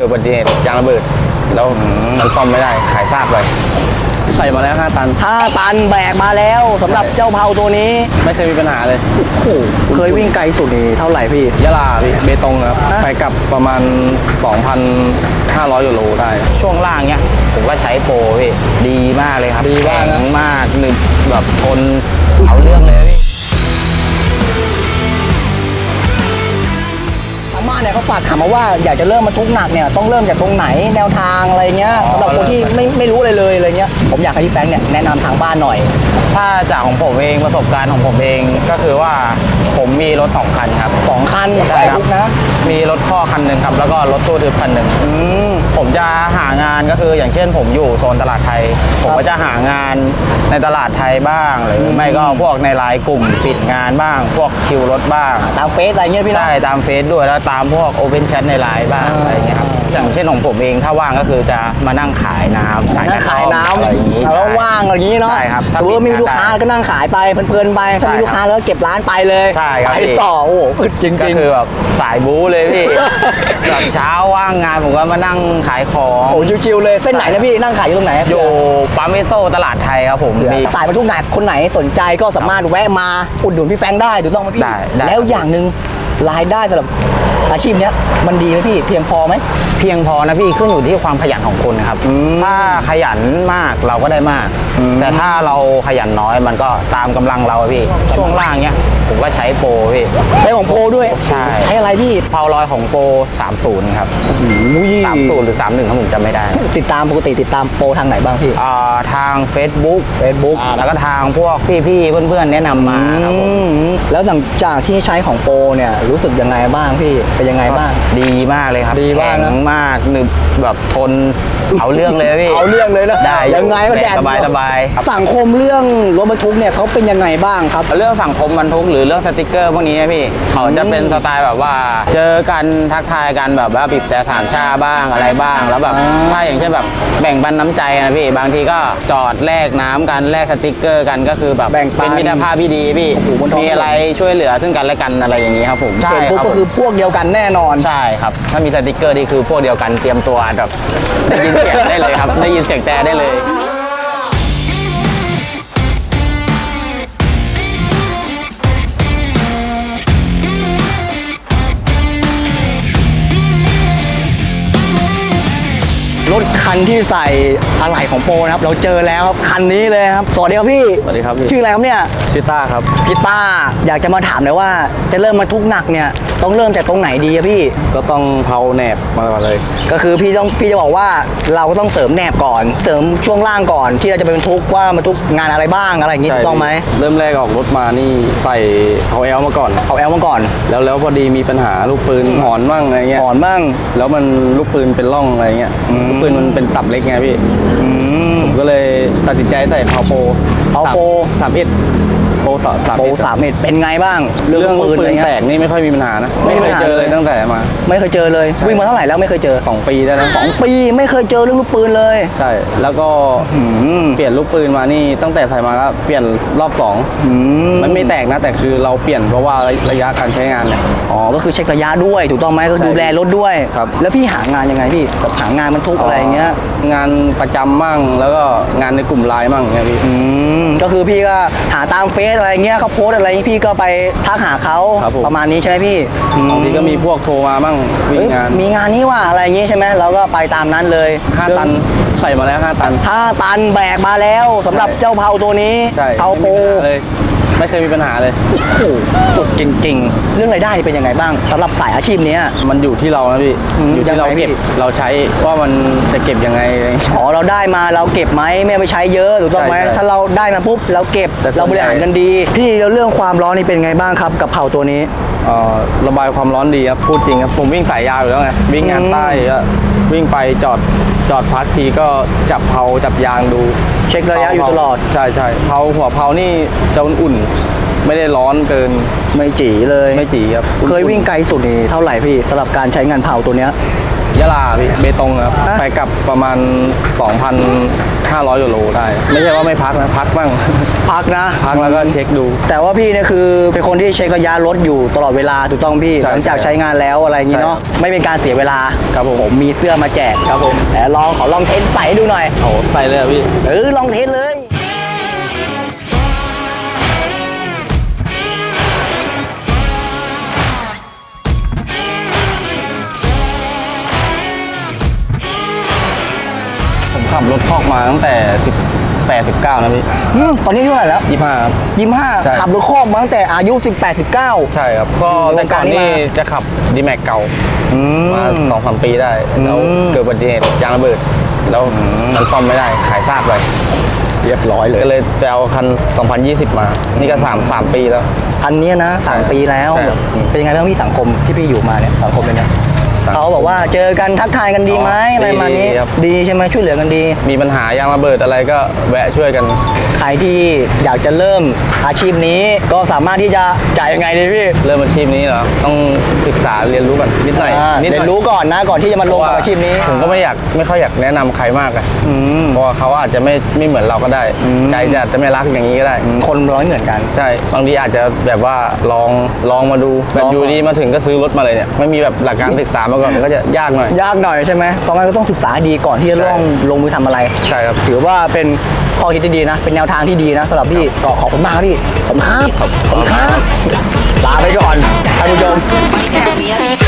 เกิดอุบัติเหตุยางระเบิด แล้วมันซ่อมไม่ได้ขายซากเลยใส่มาแล้ว 5 ตัน 5 ตันแบกมาแล้วสำหรับเจ้าเผาตัวนี้ ไม่เคยมีปัญหาเลยโอ้โหเคยวิ่งไกลสุดนี่เท่าไหร่พี่ ยะลาพี่เบตงครับฮะไปกลับประมาณ 2,500กิโลได้ ช่วงล่างเนี้ยผมก็ใช้โปรพี่ ดีมากเลยครับ ดีมากนะแข็งมากหนึบแบบทนเอาเรื่องเลยพี่างบ้านเนี่ยเขาฝากถามมาว่าอยากจะเริ่มบรรทุกหนักเนี่ยต้องเริ่มจากตรงไหนแนวทางอะไรเงี้ยสำหรับคนที่ไม่ไม่รู้อะไรเลยอะไรเงี้ยผมอยากให้พี่แฟรงค์เนี่ยแนะนำทางบ้านหน่อย ถ้าจากของผมเองประสบการณ์ของผมเองก็คือว่าผมมีรถสองคันครับ สองคันใช่ไปครัทุบกนะ มีรถข้อคันหนึ่งครับ แล้วก็รถตู้ทึบคันหนึ่งอืม ผมจะหางานก็คืออย่างเช่น ผมอยู่โซนตลาดไทย ผมก็จะหางานในตลาดไทยบ้าง หรืออไม่ก็พวกในไลน์กลุ่มปิดงานบ้าง พวกคิวรถบ้าง ตามเฟซอะไรเงี้ยพี่เนาะใช่ตามเฟซด้วยแล้วตามพวกโอเพนแชทในไลน์บ้างอ่าอะไรอย่างเงี้ยครับอย่างเช่นของผมเองถ้าว่างก็คือจะมานั่งขายน้ำนั่งขายน้ำอะไรอย่างงี้ แล้วใช่ว่างอะไรอย่างงี้เนาะใช่ครับสมมติว่ามีลูกค้าได้ก็นั่งขายไปเพลินๆไปถ้าใช่มีลูกค้าแล้วก็เก็บร้านไปเลยใช่ครับไปพี่ ต่อโอ้โหอึดจริงก็ๆคือแบบสายบู๊เลยพี่ แบบเช้าว่างงานผมก็มานั่งขายของโอ้ชิวๆเลยเส้นไหนนะพี่นั่งขายอยู่ตรงไหนอยู่ปั๊มเมโซตลาดไทยครับผมมี สายบรรทุกหนักคนไหนสนใจก็สามารถแวะมาอุดหนุนพี่แฟรงค์ได้ถูกต้องไหมพี่ได้ได้ แล้วอย่างหนึ่งรายได้สำหรับ อาชีพเนี้ยมันดีไหมพี่เพียงพอไหม เพียงพอนะพี่ขึ้นอยู่ที่ความขยันของคุณครับอืมถ้าขยันมากเราก็ได้มากอืมแต่ถ้าเราขยันน้อยมันก็ตามกำลังเราอะพี่ช่วงล่างเนี้ยผม ก็ใช้โปรพี่ใช้ของโปรด้วยใช่ใช้อะไรพี่เพาลอยของโปร30 ครับอุ้ย30หรือ31ครับผมจำไม่ได้ ติดตามปกติติดตามโปรทางไหนบ้างพี่อ่าทาง Facebook Facebook อ่าแล้วก็ทางพวกพี่ๆเพื่อนๆแนะนำมาครับผมอืมแล้วหลังจากที่ใช้ของโปรเนี่ยรู้สึกยังไงบ้างพี่เป็นยังไงบ้าง ดีมากเลยครับดีมากนะแข็งมากหนึบแบบทนเอาเรื่องเลยพี่เอาเรื่องเลยนะได้ยังไงก็แดดสบายสบายๆสังคมเรื่องรถบรรทุกเนี่ยเขาเป็นยังไงบ้างครับ เรื่องสังคมบรรทุกหรือเรื่องสติกเกอร์พวกนี้นะพี่เขาจะเป็นสไตล์แบบว่า เจอกันทักทายกันแบบว่าบีบแต่ถามชาบ้างอะไรบ้าง แล้วแบบอ่าถ้าอย่างเช่นแบบแบ่งปันน้ำใจนะพี่บางทีก็จอดแลกน้ำกันแลกสติกเกอร์กันก็คือแบบแบ่งปันเป็นมิตรภาพที่ดีพี่โอ้โหบนท้องมีอะไรช่วยเหลือซึ่งกันและกันอะไรอย่างนี้ครับผมเห็นปุ๊บรับก็คือพวกเดียวกันแน่นอนใช่ครับ ถ้ามีสติกเกอร์นี่คือพวกเดียวกันเตรียมตัวแบบได้ยินเสียงได้เลยครับได้ยินเสียงแต่ได้เลย ถคันที่ใส่อะไหล่ของโปรนะครับ เราเจอแล้วครับคันนี้เลยครับ สวัสดีครับพี่ สวัสดีครับพี่ ชื่ออะไรครับเนี่ยชิต้าครับพี่ต้าอยากจะมาถามเลยว่าจะเริ่มบรรทุกหนักเนี่ยต้องเริ่มจากตรงไหนดีอะพี่ ก็ต้องเผาแหนบมาก่อนเลย ก็คือพี่ต้องพี่จะบอกว่าเราก็ต้องเสริมแหนบก่อน เสริมช่วงล่างก่อน ที่เราจะไปบรรทุกว่าบรรทุกงานอะไรบ้างอะไรอย่างงี้ถูกต้องไหมเริ่มแรกออกรถมานี่ใส่เอาแอลมาก่อนเอาแอลมาก่อน แล้วแล้วพอดีมีปัญหาลูกปืนหอนมั่งอะไรเงี้ยอ่อนบ้างแล้วมันลูกปืนเป็นร่องอะไรเงี้ยอืมลูกปืนมันเป็นตับเล็กไงพี่ อืม ผมก็เลยตัดสินใจใส่พาวโป Power Pro สามเอ็ดโปรสามสามโปรเอ็ดสามเอ็ดเป็นไงบ้าง เรื่องลูกปืะนไงี้ยแตกนี่ไม่ค่อยมีปัญหานะ ไม่ไม่มีเคปัญหายเจอเลยเลยตั้งแต่มา ไม่เคยเจอเลยวิ่งมาเท่าไหร่แล้วไม่เคยเจอสองปีได้แล้วสองปีไม่เคยเจอเรื่องลูกปืนเลย ใช่ แล้วก็อืมเปลี่ยนลูกปืนมานี่ตั้งแต่ใส่มาก็เปลี่ยนรอบสองอืมมันไม่แตกนะแต่คือเราเปลี่ยนเพราะว่าระยะการใช้งานเนี่ยอ๋อก็คือเช็คระยะด้วยถูกต้องไหมก็ใช่ดูแลรถด้วยครับแล้วพี่หางานยังไงพี่แบบหางานบรรทุกอะไรอย่างเงี้ยงานประจำมั่งแล้วก็งานในกลุ่มไลน์มั่งเงี้ยพี่อืมก็คือพี่ก็หาตามเฟซอะไรเงี้ยเขาโพสต์อะไรพี่ก็ไปทักหาเขาครับผม ประมาณนี้ใช่ไหมพี่อืบางทีก็มีพวกโทรมามั่งวิ่เอ้งยงานมีงานนี้ว่ะอะไรอย่างงี้ใช่ไหมเราก็ไปตามนั้นเลย5ตันใส่มาแล้ว5ตัน ห้าตันแบกมาแล้วสำหรับใช่ เจ้าเผาตัวนี้ใช่เผาโปรไม่มีปัญหาเลย ไม่เคยมีปัญหาเลย โอ้โหสุดจริง ๆ เรื่องรายได้เป็นยังไงบ้างสำหรับสายอาชีพเนี้ย มันอยู่ที่เรานะพี่ อืมอยู่ที่เรายังไงเก็บพี่เราใช้ว่ามันจะเก็บยังไงอะไรอย่างเงี้ย อ๋อเราได้มาเราเก็บไหมไม่เอาไปใช้เยอะถูกต้องไหมใช่ใช่ ถ้าเรา ได้มาปุ๊บเราเก็บแต่ส่เราวนบริหารใหญ่กันดี พี่แล้วเรื่องความร้อนนี่เป็นไงบ้างครับกับเผาตัวนี้เอ่อระบายความร้อนดีครับพูดจริงครับผมวิ่งสายยาวอยู่แล้วไงวิ่งงานอืมใต้ก็วิ่งไปจอดจอดพักทีก็จับเผาจับยางดู เช็คระยะอยู่ตลอดใช่ใช่เผาหัวเผานี่จะอุ่นๆไม่ได้ร้อนเกินไม่จีเลยไม่จีครับเคยวิ่งไกลสุดนี่เท่าไหร่พี่สำหรับการใช้งานเผาตัวเนี้ยยะลาพี่เบตงครับฮะไปกลับประมาณ 500กิโลได้ ไม่ใช่ว่าไม่พักนะพักบ้าง พักนะ พักแล้วก็เช็คดู แต่ว่าพี่เนี่ยคือเป็นคนที่เช็คระยะรถอยู่ตลอดเวลาถูกต้องพี่ใช่หลังจากใช่ใช้งานแล้วอะไรอย่างงี้เนาะใช่ครับไม่เป็นการเสียเวลาครับผมผม มีเสื้อมาแจกครับผมแต่ลองขอลองเทสใส่ให้ดูหน่อยโอ้ใส่เลยอะพี่ เออลองเทสเลย มาตั้งแต่ 18 19นะพี่ อืมตอนนี้เท่าไหร่แล้ว25ครับ ยี่ห้าใช่ ขับรถคอกมาตั้งแต่อายุ 18 19 ใช่ครับ ก็อยู่ในวแต่งก่กาอรนนี้นี่มา จะขับดีแม็กเก่า อืมามสองสามปีได้ แล้วอืม เกิดอุบัติเหตุยางระเบิด แล้วมันซ่อมไม่ได้ขายซากไปเรียบร้อยเลย ก็เลยไปเอาคัน 2020 มา นี่ก็3 3ปีแล้วคันเนี้ยนะสามปีแล้วใช่ครับ เป็นยังไงบ้างพี่สังคมที่พี่อยู่มาเนี่ยสังคมเป็นไงสังคม เขาบอกว่าเจอกันทักทายกันดีไหมอ๋อออะไรประมาณนี้ ดีครับ ดีใช่ไหมช่วยเหลือกันดี มีปัญหายางระเบิดอะไรก็แวะช่วยกัน ใครที่อยากจะเริ่มอาชีพนี้ก็สามารถที่จะจ่ายยังไงดีพี่เริ่มอาชีพนี้เหรอต้องศึกษาเรียนรู้ก่อนนิดหน่อยอ่านิดหเรียน่อยนรู้ก่อนนะก่อนที่จะมาลงกับอาชีพนี้ผมก็ไม่อยากไม่ค่อยอยากแนะนำใครมากอะอืมเพราะว่าเขาอาจจะไม่ไม่เหมือนเราก็ได้อืมใจจะอาจจะไม่รักอย่างนี้ก็ได้ คนร้อยเหมือนกัน ใช่ บางทีอาจจะแบบว่าลองลองมาดู แบบลองอยู่ดีมาถึงก็ซื้อรถมาเลยเนี่ย ไม่มีแบบหลักการศึกษามาก่อนมันก็จะยากหน่อย ยากหน่อยใช่ไหมเพราะงั้นก็ต้องศึกษาให้ดีก่อนที่จะใช่ลองลงมือทำอะไร ใช่ครับ ถือว่าเป็นข้อคิดที่ดีนะ เป็นแนวทางที่ดีนะสำหรับพี่ก็ขอบคุณมากครับพี่ขอบคุณครับขอบคุณครับลาไปก่อนท่านผู้ชม